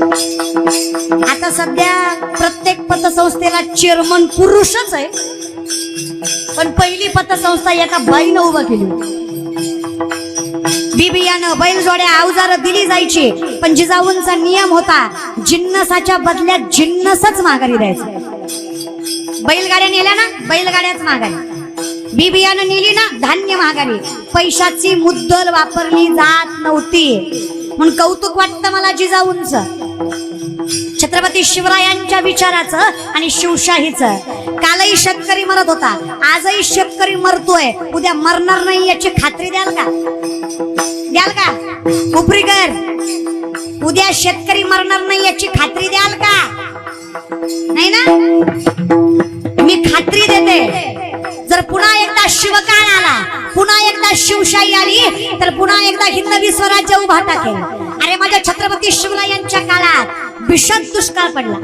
आता सध्या प्रत्येक पतसंस्थेला चेअरमन पुरुषच आहे. पण पहिली पतसंस्था एका बाईनं उभं केली होती. बिबियानं बैलजोड्या अवजार दिली जायची पण जिजाऊंचा नियम होता जिन्नसाच्या बदल्यात जिन्नसच माघारी द्यायचं. बैलगाड्या नेल्या ना बैलगाड्याच माघारी. बिबियानं नेली ना धान्य माघारी. पैशाची मुद्दल वापरली जात नव्हती. म्हणून कौतुक वाटतं मला जिजाऊंच. छत्रपती शिवरायांच्या विचाराचं आणि शिवशाहीचं. कालही शेतकरी मरत होता आजही शेतकरी मरतोय. उद्या मरणार नाही याची खात्री द्याल का? द्याल का? उपरीकर उद्या शेतकरी मरणार नाही याची खात्री द्याल का? नाही ना? मी खात्री देते. जर पुन्हा एकदा शिवकाळ आला? पुन्हा एकदा शिवशाही आली तर पुन्हा एकदा हिंदवी स्वराज्य उभा टाकेल. अरे माझ्या छत्रपती शिवरायांच्या काळात भीषण दुष्काळ पडला.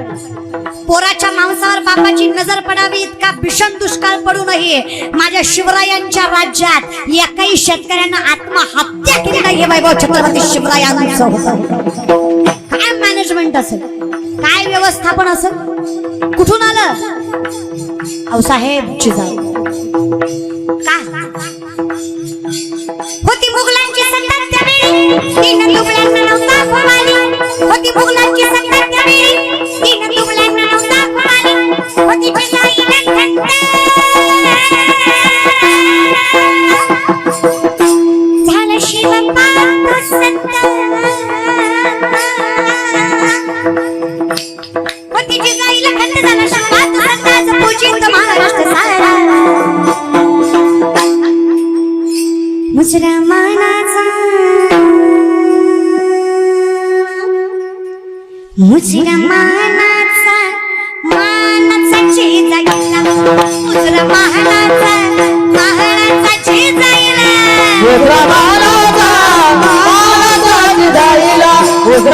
पोराच्या मांसावर बापाची नजर पडावी इतका भीषण दुष्काळ पडूनही माझ्या शिवरायांच्या राज्यात या काही शेतकऱ्यांना आत्महत्या केली नाही हे वैभव छत्रपती शिवरायांचं काय मॅनेजमेंट असेल? काय व्यवस्थापन असेल? कुठून आलं? अहो साहेब जिजाऊ. का मुजरा मानाचा मानाचा जायला मुजरा मानाचा मानाचा बाणाचा जिजाईला मुजरा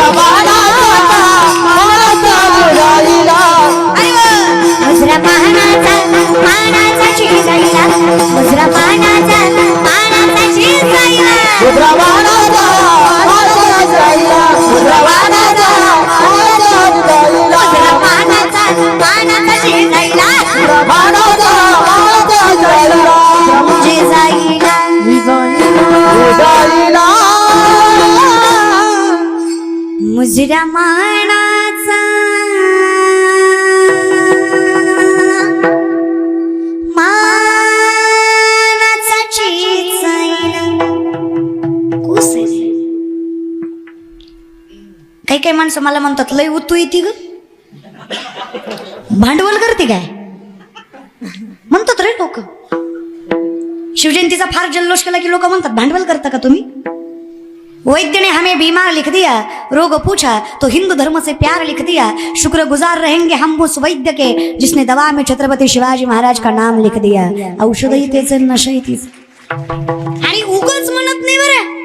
मानाचा मानाचा जायला मुजरा रमाणाचा मानाचा काही काही माणसं मला म्हणतात लय उतू येते ग. भांडवल करते काय? म्हणतात रे लोक. शिवजयंतीचा फार जल्लोष केला की लोक म्हणतात भांडवल करता का तुम्ही? वैद्य ने हमें बीमार लिख दिया रोग पूछा तो हिंदू धर्म से प्यार लिख दिया। शुक्र गुजार रहेंगे हम उस वैद्य के जिसने दवा में छत्रपति शिवाजी महाराज का नाम लिख दिया। औषधही तेच नशही तीच आणि उगच म्हणत नाही बरं।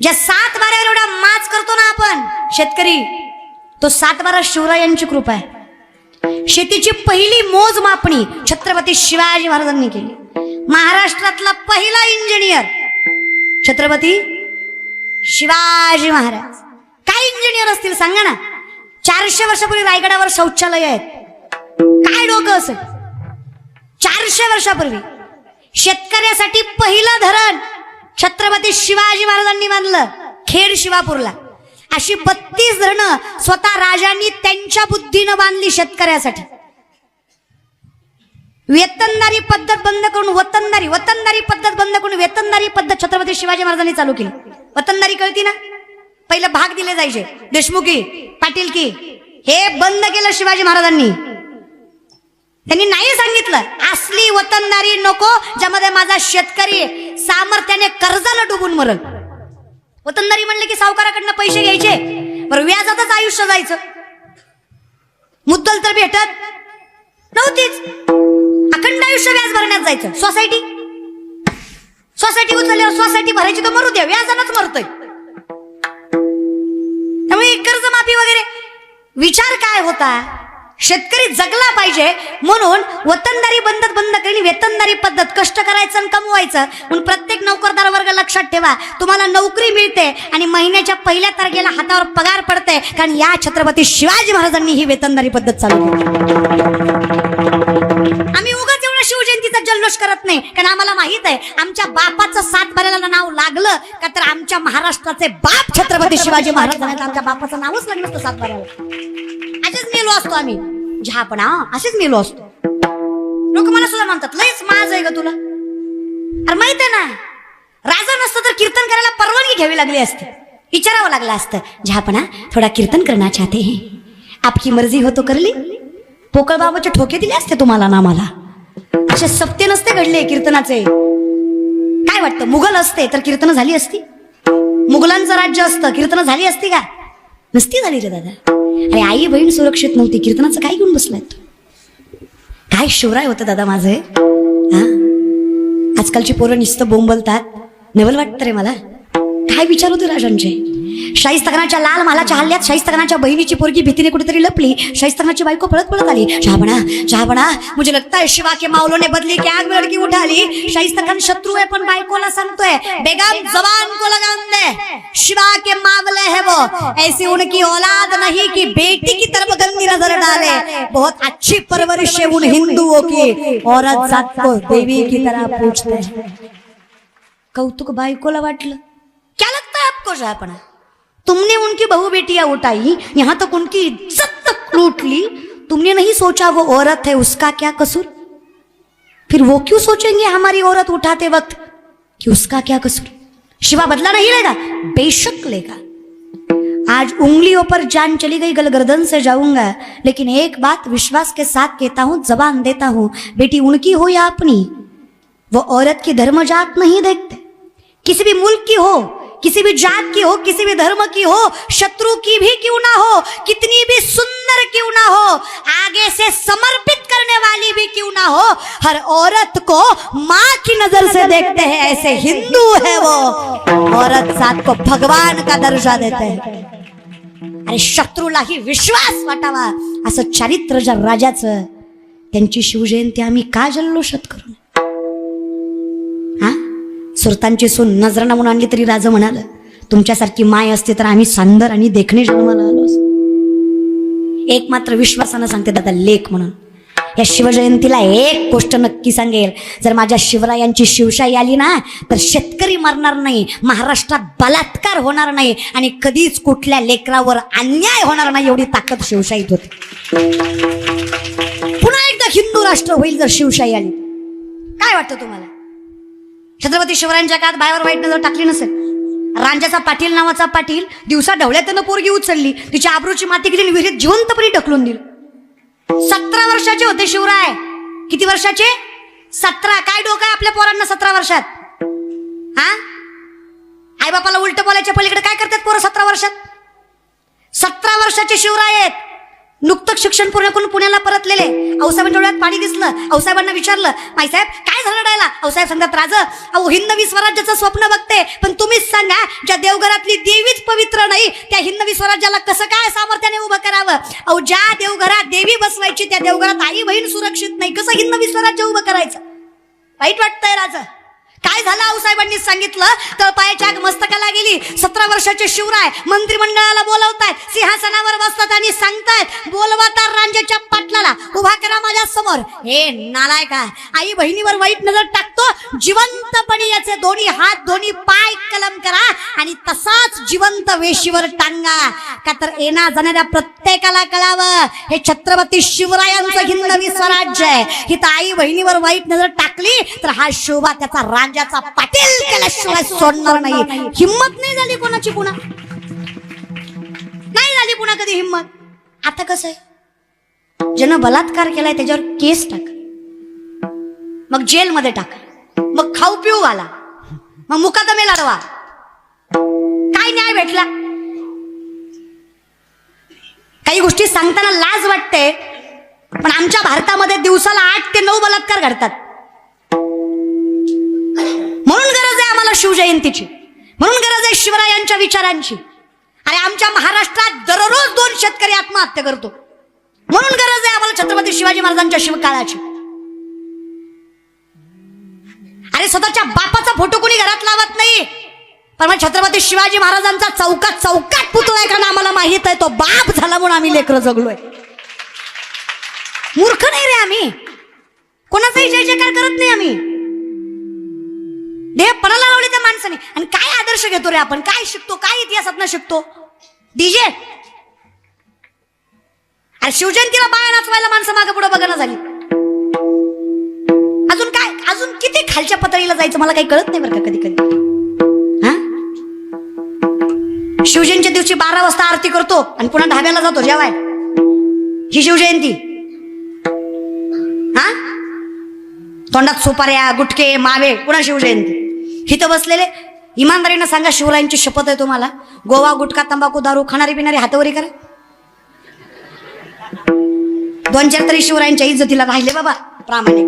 ज्या सात बारा एवढा माच करतो ना आपण शेतकरी तो सात बारा शिवरायांची कृपा आहे. शेतीची पहिली मोजमापणी छत्रपती शिवाजी महाराजांनी केली. महाराष्ट्रातला पहिला इंजिनियर छत्रपती शिवाजी महाराज. काय इंजिनियर असतील सांगा ना. चारशे वर्षापूर्वी रायगडावर शौचालय आहेत. काय डोकं असेल? चारशे वर्षापूर्वी. शेतकऱ्यासाठी पहिलं धरण छत्रपती शिवाजी महाराजांनी बांधलं खेड शिवापूरला. अशी बत्तीस धरणं स्वतः राजांनी त्यांच्या बुद्धीनं बांधली शेतकऱ्यासाठी. वेतनदारी पद्धत बंद करून वतनदारी वतनदारी पद्धत बंद करून वेतनदारी पद्धत छत्रपती शिवाजी महाराजांनी चालू केली. वतनदारी कळती ना? पहिलं भाग दिले जायचे. देशमुखी पाटील की हे बंद केलं शिवाजी महाराजांनी. त्यांनी नाही सांगितलं असली वतनदारी नको ज्यामध्ये माझा शेतकरी सामर्थ्याने कर्जाला डुबून मरल. वतनदारी म्हणले की सावकाराकडनं पैसे घ्यायचे. बरं व्याजातच आयुष्य जायचं. मुद्दल तर भेटत नव्हतीच. आयुष्य व्याज भरण्यात जायचं. सोसायटी? सोसायटी उचलल्यावर सोसायटी भरायची तर मरू द्या. व्याजानच मरतोय. त्यामुळे कर्जमाफी वगैरे विचार काय होता? शेतकरी जगला पाहिजे म्हणून वतनदारी बंदत बंद केली. वेतनदारी पद्धत कष्ट करायचं आणि कमवायचं. म्हणून प्रत्येक नोकरदार वर्ग लक्षात ठेवा. तुम्हाला नोकरी मिळते आणि महिन्याच्या पहिल्या तारखेला हातावर पगार पडते कारण या छत्रपती शिवाजी महाराजांनी ही वेतनदारी पद्धत चालू केली. जल्लोष करत नाही. कारण आम्हाला माहीत आहे आमच्या बापाचं सात बाराला नाव लागलं का तर आमच्या महाराष्ट्राचे बाप छत्रपती शिवाजी महाराज आमच्या बापाचं नावच लागलं असतं सात बाराला असेच मेलो असतो आम्ही. म्हणजे जहापणा असेच मेलो असतो. लोक मला सुद्धा म्हणतात लयच माज आहे ग तुला. अरे माहीत आहे ना राजा नसतं तर कीर्तन करायला परवानगी घ्यावी लागली असते. विचारावं लागलं असतं. म्हणजे झापणा थोडा कीर्तन करना चाहते हैं आपकी मर्जी हो तो पोकळ बाबाचे ठोके दिले असते तुम्हाला ना मला असे सत्य नसते घडले कीर्तनाचे. काय वाटतं मुघल असते तर कीर्तन झाली असती? मुघलांचं राज्य असतं कीर्तन झाली असती का? नसती झाली रे दादा. अरे आई बहीण सुरक्षित नव्हती कीर्तनाचं काय घेऊन बसलाय तू काय शिवराय होतं दादा माझे हा? आजकालची पोरं नुसतं बोंबलतात. नवल वाटतं रे मला. काय विचार होते राजांचे? शाहीस्तखानाच्या लाल मालाच्या हल्ल्यात शाहीस्तखानाच्या बहिणीची पोरगी भीतीने कुठेतरी लपली. शाहीस्तखानाची बायको पळत पळत आली. शहाबणा शहाबणा मुझे लगता है शिवा के मावलो ने बदली की आग में लड़की उठा शत्रु शत्रू है पण बायकोला सांगतोय बेगम जवान को लगाम दे. शिवा के मावले है वो. ऐसी उनकी औलाद नहीं कि बेटी की तरफ गंदी नजर डाले. बहुत अच्छी परवरिश है उन हिंदुओं की. औरत जात को देवी की तरह पूछते हैं। कौतुक बायकोला वाटलं. क्या लगता है आपको शाहपणा तुमने उनकी बहू बेटियाँ उठाई, यहाँ तक उनकी इज़्ज़त तक लूट ली। तुमने नहीं सोचा वो औरत है, उसका क्या कसूर? फिर वो क्यों सोचेंगे हमारी औरत उठाते वक्त कि उसका क्या कसूर? शिवा बदला नहीं लेगा, बेशक लेगा। आज उंगलियों पर जान चली गई गल गर्दन से जाऊँगा, लेकिन एक बात विश्वास के साथ कहता हूँ, जबान देता हूँ, बेटी उनकी हो या अपनी, वो औरत की धर्म जात नहीं देखते। किसी भी मुल्क की हो किसी भी जात की हो किसी भी धर्म की हो शत्रु की भी क्यों ना हो कितनी भी सुंदर क्यों ना हो आगे से समर्पित करने वाली भी क्यों ना हो हर औरत को माँ की नजर से देखते हैं ऐसे हिंदू है वो औरत साथ को भगवान का दर्जा देते हैं अरे शत्रूलाही विश्वास वाटावा असं चारित्र राजाचं त्यांची शिवजयंती आम्ही का जल्लोषात करू नये? सुरतांची सून नजराणा म्हणून आणली तरी राजा म्हणाल तुमच्यासारखी माय असते तर आम्ही सांदर आणि देखणे जन्माला आलो एक मात्र विश्वासानं सांगते दादा लेख म्हणून. या शिवजयंतीला एक गोष्ट नक्की सांगेल जर माझ्या शिवरायांची शिवशाही आली ना तर शेतकरी मरणार नाही महाराष्ट्रात बलात्कार होणार नाही आणि कधीच कुठल्या लेकरावर अन्याय होणार नाही एवढी ताकद शिवशाहीत होती. पुन्हा एकदा हिंदू राष्ट्र होईल जर शिवशाही आली. काय वाटतं तुम्हाला? छत्रपती शिवरायांच्या काळात बायावर वाईट नजर टाकली नसेल. रांजाचा पाटील नावाचा पाटील दिवसा ढवळ्यातनं पोरगी उचलली तिच्या आबरूची माती गेली विहिरीत जिवंतपणी ढकलून दिली. सतरा वर्षाचे होते शिवराय. किती वर्षाचे? सतरा. काय डोकं आहे आपल्या पोरांना सतरा वर्षात? हा? आई बापाला उलट बोलायच्या पलीकडे काय करतात पोरं सतरा वर्षात? सतरा वर्षाचे शिवराय आहेत. नुकतंच शिक्षण पूर्ण करून पुण्याला परतलेले. आऊसाहेबांच्या डोळ्यात पाणी दिसलं. औसाहेबांना विचारलं माईसाहेब काय झालं डायला औसाहेब सांगतात राज अहो हिंदवी स्वराज्याचं स्वप्न बघते. पण तुम्हीच सांगा ज्या देवघरातली देवीच पवित्र नाही त्या हिंदवी स्वराज्याला कसं काय सामर्थ्याने उभं करावं? अहो ज्या देवघरात देवी बसवायची त्या देवघरात आई बहीण सुरक्षित नाही. कसं हिंदवी स्वराज्य उभं करायचं? वाईट वाटतंय राज. काय झालं आऊसाहेबांनी सांगितलं? तळपायाच्या आग मस्तकाला गेली. सतरा वर्षाचे शिवराय मंत्रिमंडळाला बोलवतायत. सिंहासनावर बसतात आणि सांगतायत बोलवता रांजेच्या पाटलाला. उभा करा माझ्यासमोर. हे नालाय का आई बहिणीवर वाईट नजर टाकतो. जिवंतपणे याचे दोन्ही हात दोन्ही पाय कलम करा आणि तसाच जिवंत वेशीवर टांगा. का तर येणार जाणाऱ्या प्रत्येकाला कळावं. हे छत्रपती शिवरायांचं हिंदवी स्वराज्य आहे. ही तर आई बहिणीवर वाईट नजर टाकली तर हा शोभा त्याचा राग राजाचा पाटील केल्याशिवाय सोडणार नाही. हिम्मत नाही झाली कोणाची पुन्हा. नाही झाली पुन्हा कधी हिम्मत आता कसं आहे? ज्यानं बलात्कार केलाय त्याच्यावर केस टाक. मग जेलमध्ये टाका. मग खाऊ पिऊ घाला. मग मुकादमे लढवा. काय न्याय भेटला? काही गोष्टी सांगताना लाज वाटते पण आमच्या भारतामध्ये दिवसाला आठ ते नऊ बलात्कार घडतात. शिवजयंतीची. म्हणून गरज आहे शिवरायांच्या विचारांची. आणि आमच्या महाराष्ट्रात दररोज दोन शेतकरी आत्महत्या करतो. म्हणून गरज आहे आम्हाला छत्रपती शिवाजी महाराजांच्या शिवकाळाची. अरे स्वतःच्या बापाचा फोटो कोणी घरात लावत नाही. पण मग छत्रपती शिवाजी महाराजांचा चौकात चौकात पुतळा आहे कारण आम्हाला माहीत आहे तो बाप झाला म्हणून आम्ही लेकर जगलोय. मूर्ख नाही रे आम्ही. कोणाचाही जय जयकार करत नाही आम्ही. देह पणाला माणसाने. आणि काय आदर्श घेतो रे आपण? काय शिकतो? काय इतिहासात शिकतो? डीजे अरे शिवजयंतीला बाया नाचवायला माणसं मागे पुढे बघणं झाली. अजून काय? अजून किती खालच्या पतळीला जायचं? मला काही कळत नाही बरं का कधी कधी हा? शिवजयंतीच्या दिवशी बारा वाजता आरती करतो आणि पुन्हा ढाब्याला जातो जेवाय. ही शिवजयंती. हा? तोंडात सुपाऱ्या गुटके मावे पुन्हा शिवजयंती. इथं बसलेले? इमानदारीनं सांगा शिवरायांची शपथ आहे तुम्हाला. गोवा गुटखा तंबाखू दारू खाणारी पिणारी हातावरी करा. दोन चार तरी शिवरायांच्या इज्जतीला राहिले बाबा प्रामाणिक.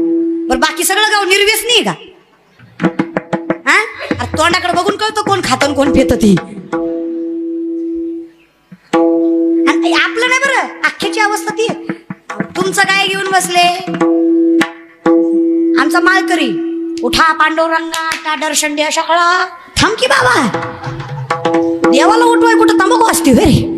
बरं बाकी सगळं गाव निर्व्यस नाही का? हा तोंडाकडे बघून कळतो कोण खातं कोण फेत ती. आपलं नाही बरं अख्ख्याची अवस्था ती. तुमचं काय घेऊन बसले. आमचा माळकरी उठा पांडुरंगा टा दर्शन द्या सगळा थांब की बाबा. देवाला उठवाय कुठं तंबाखू असते होय रे?